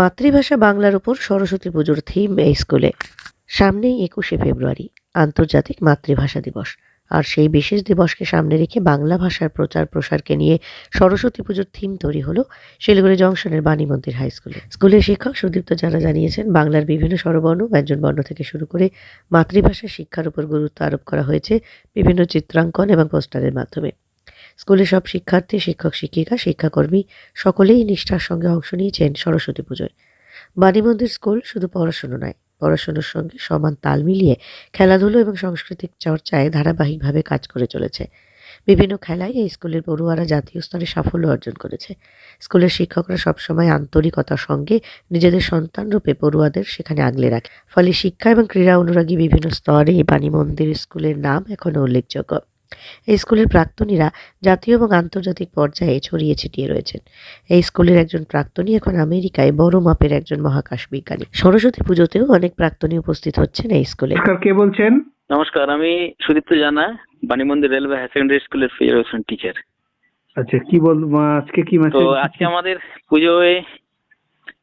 মাতৃভাষা বাংলার উপর সরস্বতী পুজোর থিম এই স্কুলে। সামনেই একুশে ফেব্রুয়ারি, আন্তর্জাতিক মাতৃভাষা দিবস। আর সেই বিশেষ দিবসকে সামনে রেখে বাংলা ভাষার প্রচার প্রসারকে নিয়ে সরস্বতী পুজোর থিম তৈরি হলো শিলিগুড়ি জংশনের বাণী মন্দির হাই স্কুলে স্কুলের শিক্ষক সুদীপ্ত জানা জানিয়েছেন, বাংলার বিভিন্ন স্বরবর্ণ ব্যঞ্জনবর্ণ থেকে শুরু করে মাতৃভাষা শিক্ষার উপর গুরুত্ব আরোপ করা হয়েছে বিভিন্ন চিত্রাঙ্কন এবং পোস্টারের মাধ্যমে। স্কুলের সব শিক্ষার্থী, শিক্ষক, শিক্ষিকা, শিক্ষাকর্মী সকলেই নিষ্ঠার সঙ্গে অংশ নিয়েছেন সরস্বতী পুজোয়। বাণী মন্দির স্কুল শুধু পড়াশুনো নয়, পড়াশুনোর সঙ্গে সমান তাল মিলিয়ে খেলাধুলো এবং সাংস্কৃতিক চর্চায় ধারাবাহিকভাবে কাজ করে চলেছে। বিভিন্ন খেলায় এই স্কুলের পড়ুয়ারা জাতীয় স্তরে সাফল্য অর্জন করেছে। স্কুলের শিক্ষকরা সবসময় আন্তরিকতার সঙ্গে নিজেদের সন্তান রূপে পড়ুয়াদের সেখানে আগলে রাখে। ফলে শিক্ষা এবং ক্রীড়া অনুরাগী বিভিন্ন স্তরে বাণী মন্দির স্কুলের নাম এখনও উল্লেখযোগ্য। এই স্কুলের প্রাক্তনীরা জাতীয় এবং আন্তর্জাতিক পর্যায়ে ছড়িয়ে ছিটিয়ে রয়েছেন। এই স্কুলের একজন প্রাক্তনী এখন আমেরিকায় বড় মাপের একজন মহাকাশ বিজ্ঞানী। সরস্বতী পুজোতেও অনেক প্রাক্তনী উপস্থিত হচ্ছেন এই স্কুলে। নমস্কার কে বলছেন? নমস্কার আমি Sudipta Jana Bani Mandir railway higher secondary স্কুলের ফিজিওলজি টিচার। আচ্ছা কি বল আজকে কি তো আজকে আমাদের পুজোয়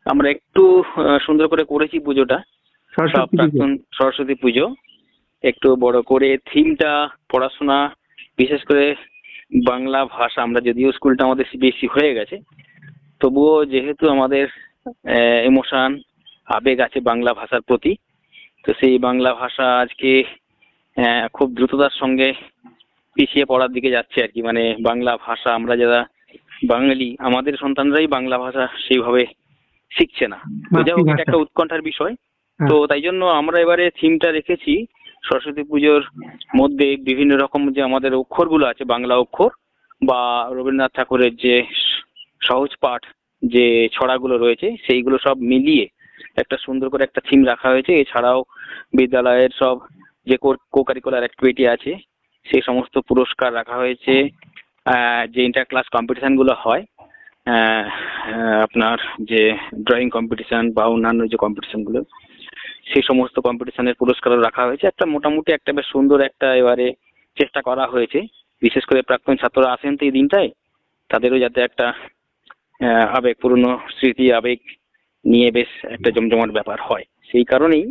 আমরা একটু আহ, সুন্দর করে করেছি পুজোটা। সব সরস্বতী পুজো সরস্বতী পুজো। একটু বড় করে থিমটা পড়াশোনা বিশেষ করে বাংলা ভাষা আমরা যদিও স্কুলটা আমাদের বেশি হয়ে গেছে তবুও যেহেতু আমাদের ইমোশন আবেগ আছে বাংলা ভাষার প্রতি তো সেই বাংলা ভাষা আজকে খুব দ্রুততার সঙ্গে পিছিয়ে পড়ার দিকে যাচ্ছে আর কি। মানে বাংলা ভাষা আমরা যারা বাঙালি আমাদের সন্তানরাই বাংলা ভাষা সেইভাবে শিখছে না। যাই হোক এটা একটা উৎকণ্ঠার বিষয়। হ্যাঁ। তো তাই জন্য আমরা এবারে থিমটা রেখেছি সরস্বতী পুজোর মধ্যে বিভিন্ন রকম যে আমাদের অক্ষরগুলো আছে, বাংলা অক্ষর বা রবীন্দ্রনাথ ঠাকুরের যে সহজ পাঠ যে ছড়াগুলো রয়েছে, সেইগুলো সব মিলিয়ে একটা সুন্দর করে একটা থিম রাখা হয়েছে। এছাড়াও বিদ্যালয়ের সব যে কো কারিকুলার অ্যাক্টিভিটি আছে সেই সমস্ত পুরস্কার রাখা হয়েছে। যে ইন্টার ক্লাস কম্পিটিশনগুলো হয় আপনার যে ড্রয়িং কম্পিটিশন বা অন্যান্য যে কম্পিটিশনগুলো সেই সমস্ত কম্পিটিশনের পুরস্কারও রাখা হয়েছে। একটা মোটামুটি একটা বেশ সুন্দর একটা এবারে চেষ্টা করা হয়েছে। বিশেষ করে প্রাক্তন ছাত্ররা আসেন তো এই দিনটায়। তাদেরও যাতে একটা আবেগ পুরনো স্মৃতি, আবেগ নিয়ে বেশ একটা জমজমাট ব্যাপার হয়। সেই কারণেই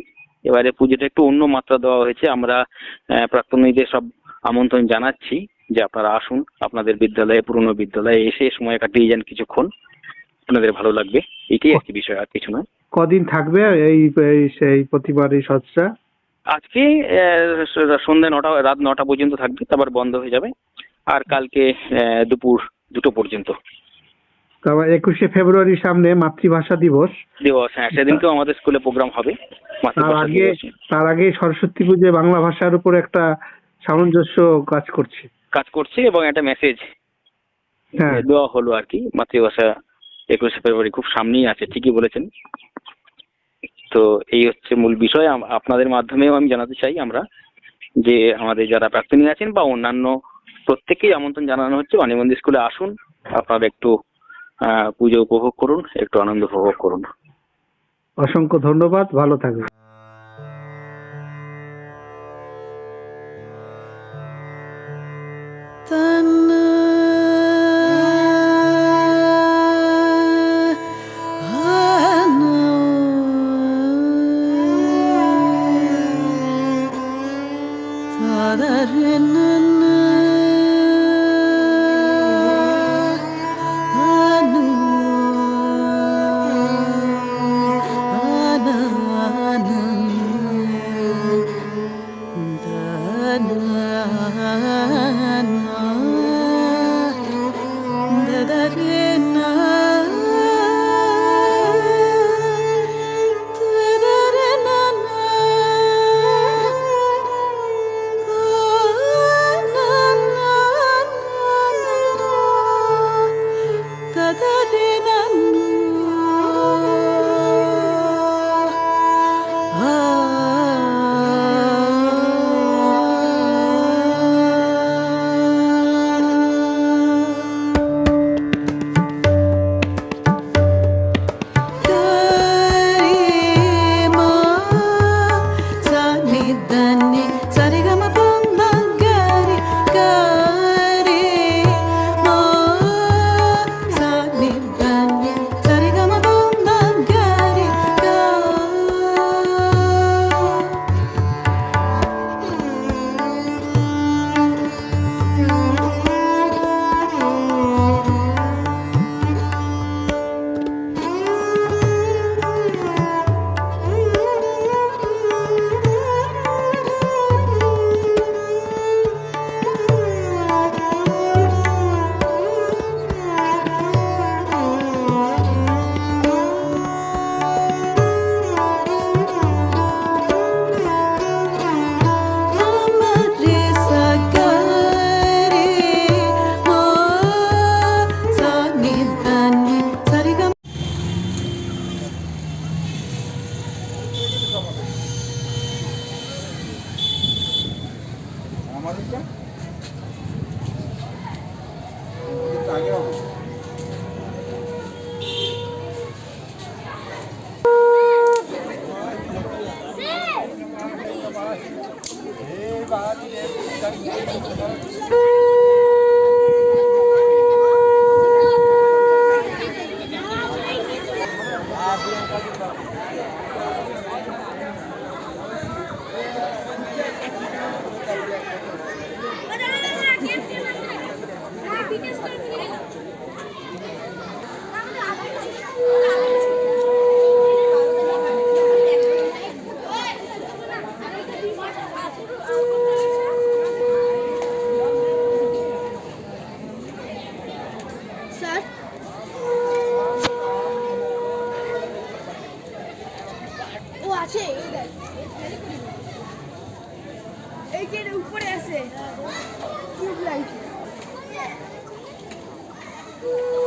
এবারে পুজোটা একটু অন্য মাত্রা দেওয়া হয়েছে। আমরা প্রাক্তনীদের সব আমন্ত্রণ জানাচ্ছি যে আপনারা আসুন। আপনাদের বিদ্যালয়ে, পুরনো বিদ্যালয়ে এসে সময় কাটিয়ে যান কিছুক্ষণ। আপনাদের ভালো লাগবে। এটাই আর কি বিষয় আর কিছু নয়। কদিন থাকবে এই সেই প্রতিবার এই সৎসা আজকে সন্ধ্যে নটা রাত নটা পর্যন্ত থাকবে তারপর বন্ধ হয়ে যাবে। আর কালকে দুপুর দুটো পর্যন্ত। তারপর একুশে ফেব্রুয়ারির সামনে মাতৃভাষা দিবস। দিবস হ্যাঁ সেদিনকেও আমাদের স্কুলে প্রোগ্রাম হবে তার আগে তার আগে সরস্বতী পুজোয় বাংলা ভাষার উপর একটা সামঞ্জস্য কাজ করছে। কাজ করছে এবং একটা মেসেজ হ্যাঁ। দেওয়া হলো আর কি মাতৃভাষা একুশে ফেব্রুয়ারি খুব সামনেই আছে, ঠিকই বলেছেন। তো এই হচ্ছে মূল বিষয়। আপনাদের মাধ্যমেও আমি জানাতে চাই আমরা যে আমাদের যারা প্রার্থনী আছেন বা অন্যান্য প্রত্যেকেই আমন্ত্রণ জানানো হচ্ছে। বাণীমন্দির স্কুলে আসুন, আপনারা একটু পুজো উপভোগ করুন, একটু আনন্দ উপভোগ করুন। অসংখ্য ধন্যবাদ, ভালো থাকবে 알겠죠? আছে এই যে উপরে আছে। Tube light Woo!